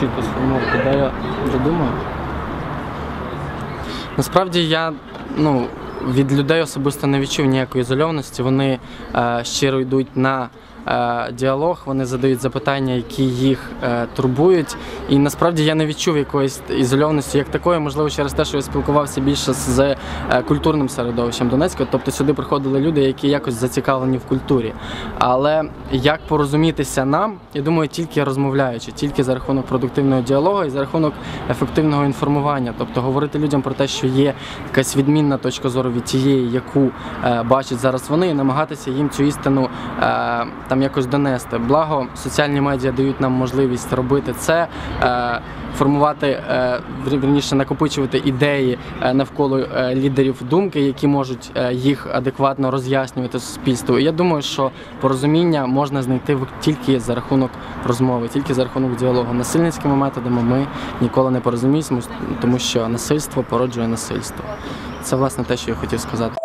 чітко сформувати, де я додумаю. Насправді я ну, від людей особисто не відчув ніякої ізольованості. Вони е, щиро йдуть на діалог, вони задають запитання, які їх е, турбують. І насправді я не відчув якоїсь ізольованості як такої, можливо, через те, що я спілкувався більше з е, культурним середовищем Донецька. Тобто сюди приходили люди, які якось зацікавлені в культурі. Але як порозумітися нам, я думаю, тільки розмовляючи, тільки за рахунок продуктивного діалогу і за рахунок ефективного інформування. Тобто говорити людям про те, що є якась відмінна точка зору від тієї, яку е, бачать зараз вони, і намагатися їм цю істину е, там якось донести. Благо, соціальні медіа дають нам можливість робити це. Е, Формувати е, вір- накопичувати ідеї е, навколо лідерів думки, які можуть їх адекватно роз'яснювати суспільству. І я думаю, що порозуміння можна знайти тільки за рахунок розмови, тільки за рахунок діалогу. Насильницькими методами ми ніколи не порозуміємося, тому що насильство породжує насильство. Це власне те, що я хотів сказати.